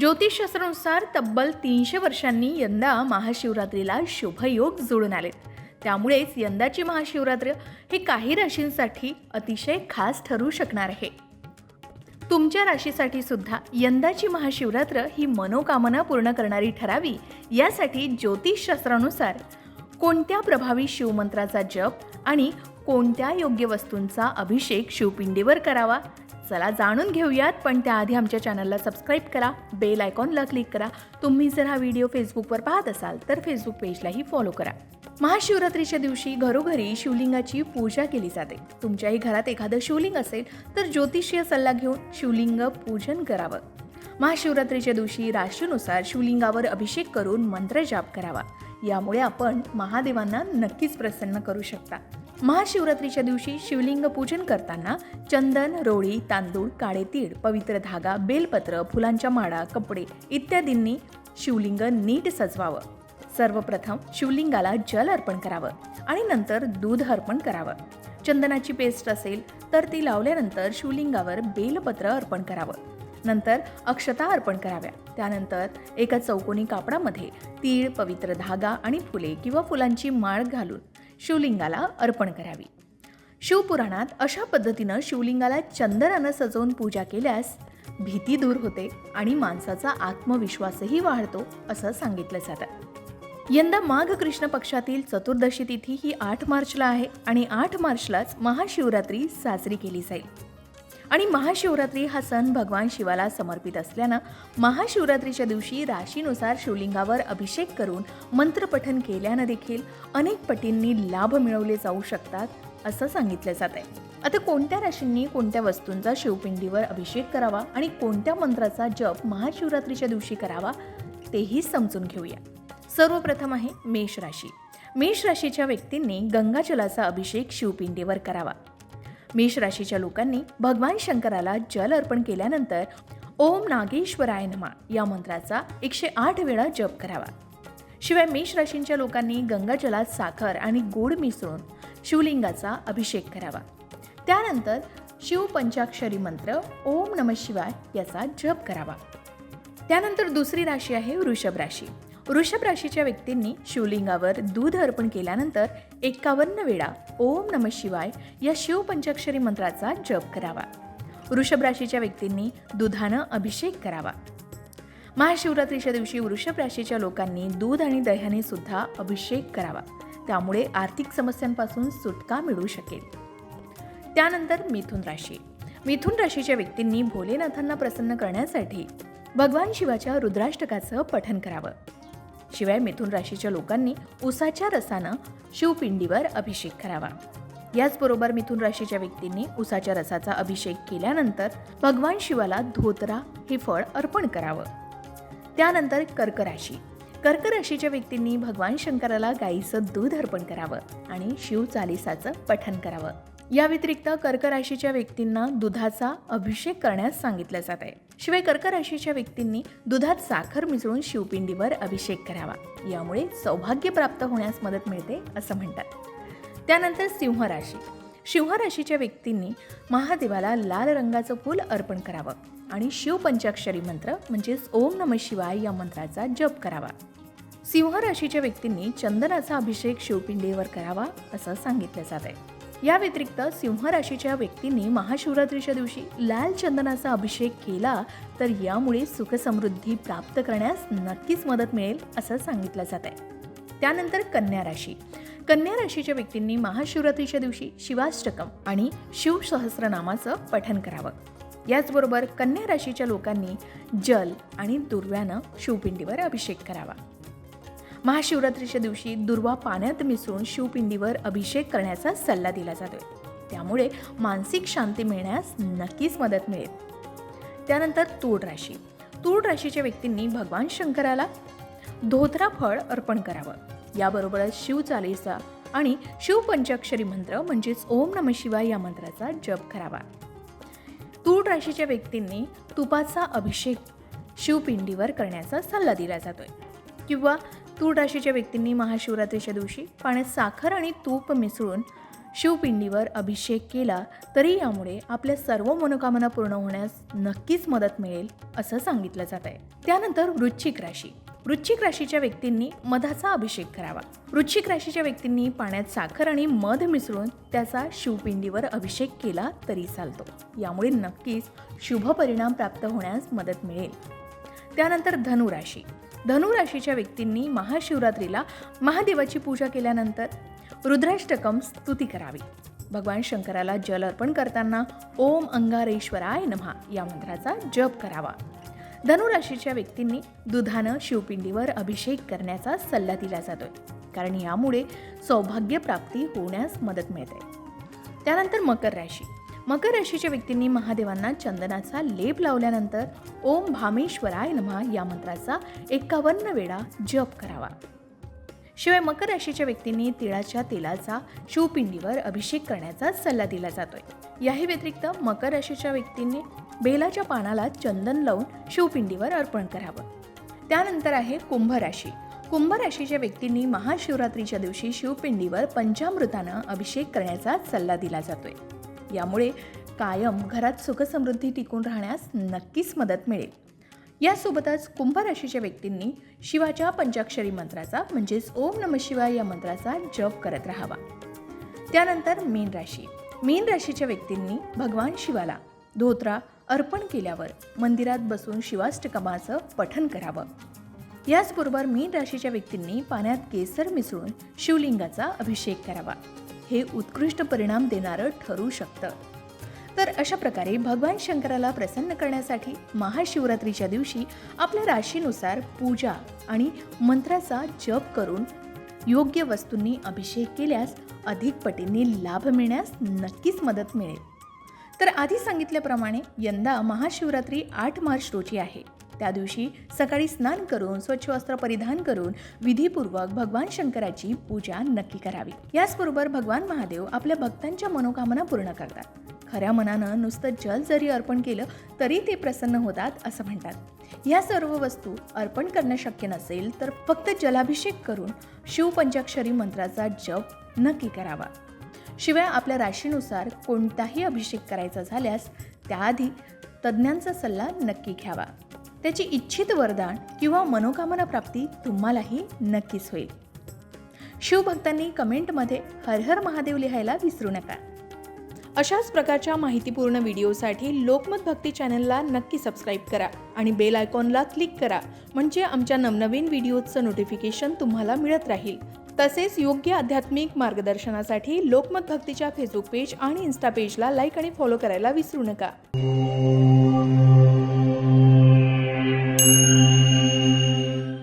ज्योतिषशास्त्रानुसार तब्बल तीनशे वर्षांनी यंदा महाशिवरात्रीला शुभयोग जुळून आलेत त्यामुळेच यंदाची महाशिवरात्र हे काही राशींसाठी अतिशय खास ठरू शकणार आहे. तुमच्या राशीसाठी सुद्धा यंदाची महाशिवरात्र ही मनोकामना पूर्ण करणारी ठरावी यासाठी ज्योतिषशास्त्रानुसार कोणत्या प्रभावी शिवमंत्राचा जप आणि कोणत्या योग्य वस्तूंचा अभिषेक शिवपिंडीवर करावा चला जाणून घेऊयात पण त्याआधी आमच्या चॅनलला सबस्क्राईब करा बेल आयकॉनला क्लिक करा. तुम्ही जर हा व्हिडिओ फेसबुकवर पाहत असाल तर फेसबुक पेजलाही फॉलो करा. महाशिवरात्रीच्या दिवशी घरोघरी शिवलिंगाची पूजा केली जाते. तुमच्याही घरात एखादं शिवलिंग असेल तर ज्योतिषीय सल्ला घेऊन शिवलिंग पूजन करावं. महाशिवरात्रीच्या दिवशी राशीनुसार शिवलिंगावर अभिषेक करून मंत्रजाप करावा. यामुळे आपण महादेवांना नक्कीच प्रसन्न करू शकता. महाशिवरात्रीच्या दिवशी शिवलिंग पूजन करताना चंदन रोळी तांदूळ काळे तीळ पवित्र धागा बेलपत्र फुलांच्या माळा कपडे इत्यादींनी शिवलिंग नीट सजवावं. सर्वप्रथम शिवलिंगाला जल अर्पण करावं आणि नंतर दूध अर्पण करावं. चंदनाची पेस्ट असेल तर ती लावल्यानंतर शिवलिंगावर बेलपत्र अर्पण करावं. नंतर अक्षता अर्पण कराव्या. त्यानंतर एका चौकोनी कापडामध्ये तीळ पवित्र धागा आणि फुले किंवा फुलांची माळ घालून शिवलिंगाला अर्पण करावी. शिवपुराणात अशा पद्धतीनं शिवलिंगाला चंदनानं सजवून पूजा केल्यास भीती दूर होते आणि माणसाचा आत्मविश्वासही वाढतो असं सांगितलं जातं. यंदा माघ कृष्ण पक्षातील चतुर्दशी तिथी ही आठ मार्चला आहे आणि आठ मार्चलाच महाशिवरात्री साजरी केली जाईल. आणि महाशिवरात्री हा सण भगवान शिवाला समर्पित असल्यानं महाशिवरात्रीच्या दिवशी राशीनुसार शिवलिंगावर अभिषेक करून मंत्रपठन केल्यानं देखील अनेक पटींनी लाभ मिळवले जाऊ शकतात असं सांगितलं जात आहे. आता कोणत्या राशींनी कोणत्या वस्तूंचा शिवपिंडीवर अभिषेक करावा आणि कोणत्या मंत्राचा जप महाशिवरात्रीच्या दिवशी करावा तेही समजून घेऊया. सर्वप्रथम आहे मेष राशी. मेष राशीच्या व्यक्तींनी गंगाजलाचा अभिषेक शिवपिंडीवर करावा. मेष राशीच्या लोकांनी भगवान शंकराला जल अर्पण केल्यानंतर ओम नागेश्वराय नमा या मंत्राचा एकशे आठ वेळा जप करावा. शिवाय मेष राशींच्या लोकांनी गंगाजलात साखर आणि गोड मिसळून शिवलिंगाचा अभिषेक करावा. त्यानंतर शिव पंचाक्षरी मंत्र ओम नम शिवाय याचा जप करावा. त्यानंतर दुसरी राशी आहे वृषभ राशी. वृषभ राशीच्या व्यक्तींनी शिवलिंगावर दूध अर्पण केल्यानंतर एक्कावन्न वेळा ओम नम शिवाय या शिव पंचाक्षरी मंत्राचा जप करावा. वृषभ राशीच्या व्यक्तींनी दुधानं अभिषेक करावा. महाशिवरात्रीच्या दिवशी वृषभ राशीच्या लोकांनी दूध आणि दह्याने सुद्धा अभिषेक करावा. त्यामुळे आर्थिक समस्यांपासून सुटका मिळू शकेल. त्यानंतर मिथुन राशी. मिथुन राशीच्या व्यक्तींनी भोलेनाथांना प्रसन्न करण्यासाठी भगवान शिवाच्या रुद्राष्टकाचं पठन करावं. शिवाय मिथुन राशीच्या लोकांनी उसाच्या रसानं शिवपिंडीवर अभिषेक करावा. याचबरोबर मिथुन राशीच्या व्यक्तींनी उसाच्या रसाचा अभिषेक केल्यानंतर भगवान शिवाला धोतरा हे फळ अर्पण करावं. त्यानंतर कर्क राशी. कर्क राशीच्या व्यक्तींनी भगवान शंकराला गाईचं दूध अर्पण करावं आणि शिव चालिसाचं पठन करावं. या व्यतिरिक्त कर्क राशीच्या व्यक्तींना दुधाचा अभिषेक करण्यास सांगितलं जात आहे. शिवाय कर्क राशीच्या व्यक्तींनी दुधात साखर मिसळून शिवपिंडीवर अभिषेक करावा. यामुळे सौभाग्य प्राप्त होण्यास मदत मिळते असं म्हणतात. त्यानंतर सिंह राशी. सिंह राशीच्या व्यक्तींनी महादेवाला लाल रंगाचं फूल अर्पण करावं आणि शिव पंचाक्षरी मंत्र म्हणजेच ओम नम शिवाय या मंत्राचा जप करावा. सिंह राशीच्या व्यक्तींनी चंदनाचा अभिषेक शिवपिंडीवर करावा असं सांगितलं जात आहे. या व्यतिरिक्त सिंह राशीच्या व्यक्तींनी महाशिवरात्रीच्या दिवशी लाल चंदनाचा अभिषेक केला तर यामुळे सुखसमृद्धी प्राप्त करण्यास नक्कीच मदत मिळेल असं सांगितलं जात आहे. त्यानंतर कन्या राशी. कन्या राशीच्या व्यक्तींनी महाशिवरात्रीच्या दिवशी शिवाष्टकम आणि शिवसहस्रनामाचं पठन करावं. याचबरोबर कन्या राशीच्या लोकांनी जल आणि दुर्व्यानं शिवपिंडीवर अभिषेक करावा. महाशिवरात्रीच्या दिवशी दुर्वा पाण्यात मिसळून शिवपिंडीवर अभिषेक करण्याचा सल्ला दिला जातोय. त्यामुळे मानसिक शांती मिळण्यास नक्कीच मदत मिळेल. त्यानंतर तूळ राशी. तूळ राशीच्या व्यक्तींनी भगवान शंकराला धोत्रा फळ अर्पण करावं. याबरोबरच शिवचालीसा आणि शिवपंचाक्षरी मंत्र म्हणजेच ओम नम शिवाय या मंत्राचा जप करावा. तूळ राशीच्या व्यक्तींनी तुपाचा अभिषेक शिवपिंडीवर करण्याचा सल्ला दिला जातोय. किंवा तूळ राशीच्या व्यक्तींनी महाशिवरात्रीच्या दिवशी पाण्यात साखर आणि तूप मिसळून शिवपिंडीवर अभिषेक केला तरी यामुळे आपल्या सर्व मनोकामना पूर्ण होण्यास नक्कीच मदत मिळेल असं सांगितलं जात आहे. त्यानंतर वृश्चिक राशी. वृश्चिक राशीच्या व्यक्तींनी मधाचा अभिषेक करावा. वृश्चिक राशीच्या व्यक्तींनी पाण्यात साखर आणि मध मिसळून त्याचा शिवपिंडीवर अभिषेक केला तरी चालतो. यामुळे नक्कीच शुभ परिणाम प्राप्त होण्यास मदत मिळेल. त्यानंतर धनुराशी धनुराशीच्या व्यक्तींनी महाशिवरात्रीला महादेवाची पूजा केल्यानंतर रुद्राष्टकम स्तुती करावी. भगवान शंकराला जल अर्पण करताना ओम अंगारेश्वराय नमहा या मंत्राचा जप करावा. धनुराशीच्या व्यक्तींनी दुधानं शिवपिंडीवर अभिषेक करण्याचा सल्ला दिला जातोय. कारण यामुळे सौभाग्यप्राप्ती होण्यास मदत मिळते. त्यानंतर मकर राशी. मकर राशीच्या व्यक्तींनी महादेवांना चंदनाचा लेप लावल्यानंतर ओम भामेश्वराय नमः या मंत्राचा एकावन्न वेळा जप करावा. शिवाय मकर राशीच्या व्यक्तींनी तिळाच्या तेलाचा शिवपिंडीवर अभिषेक करण्याचा सल्ला दिला जातोय. याही व्यतिरिक्त मकर राशीच्या व्यक्तींनी बेलाच्या पानाला चंदन लावून शिवपिंडीवर अर्पण करावं. त्यानंतर आहे कुंभ राशी कुंभ राशीच्या व्यक्तींनी महाशिवरात्रीच्या दिवशी शिवपिंडीवर पंचामृतानं अभिषेक करण्याचा सल्ला दिला जातोय. यामुळे कायम घरात सुखसमृद्धी टिकून राहण्यास नक्कीच मदत मिळेल. यासोबतच कुंभ राशीच्या व्यक्तींनी शिवाच्या पंचाक्षरी मंत्राचा म्हणजेच ओम नम शिवाय या मंत्राचा जप करत राहावा. त्यानंतर मीन राशी. मीन राशीच्या व्यक्तींनी भगवान शिवाला धोत्रा अर्पण केल्यावर मंदिरात बसून शिवाष्टकमाचं पठन करावं. याचबरोबर मीन राशीच्या व्यक्तींनी पाण्यात केसर मिसळून शिवलिंगाचा अभिषेक करावा. हे उत्कृष्ट परिणाम देणारं ठरू शकतं. तर अशा प्रकारे भगवान शंकराला प्रसन्न करण्यासाठी महाशिवरात्रीच्या दिवशी आपल्या राशीनुसार पूजा आणि मंत्राचा जप करून योग्य वस्तूंनी अभिषेक केल्यास अधिक पटींनी लाभ मिळण्यास नक्कीच मदत मिळेल. तर आधी सांगितल्याप्रमाणे यंदा महाशिवरात्री आठ मार्च रोजी आहे. त्या दिवशी सकाळी स्नान करून स्वच्छ वस्त्र परिधान करून विधीपूर्वक भगवान शंकराची पूजा नक्की करावी. याचबरोबर भगवान महादेव आपल्या भक्तांच्या मनोकामना पूर्ण करतात. खऱ्या मनानं नुसतं जल जरी अर्पण केलं तरी ते प्रसन्न होतात असं म्हणतात. या सर्व वस्तू अर्पण करणं शक्य नसेल तर फक्त जलाभिषेक करून शिवपंचाक्षरी मंत्राचा जप नक्की करावा. शिवाय आपल्या राशीनुसार कोणताही अभिषेक करायचा झाल्यास त्याआधी तज्ज्ञांचा सल्ला नक्की घ्यावा. त्याची इच्छित वरदान किंवा मनोकामना प्राप्ती तुम्हालाही नक्कीच होईल. शिवभक्तांनी कमेंटमध्ये हर हर महादेव लिहायला विसरू नका. अशाच प्रकारच्या माहितीपूर्ण व्हिडिओसाठी लोकमत भक्ती चॅनलला नक्की सबस्क्राईब करा आणि बेल आयकॉनला क्लिक करा म्हणजे आमच्या नवनवीन व्हिडिओचं नोटिफिकेशन तुम्हाला मिळत राहील. तसेच योग्य आध्यात्मिक मार्गदर्शनासाठी लोकमत भक्तीच्या फेसबुक पेज आणि इन्स्टा पेजला लाईक आणि फॉलो करायला विसरू नका.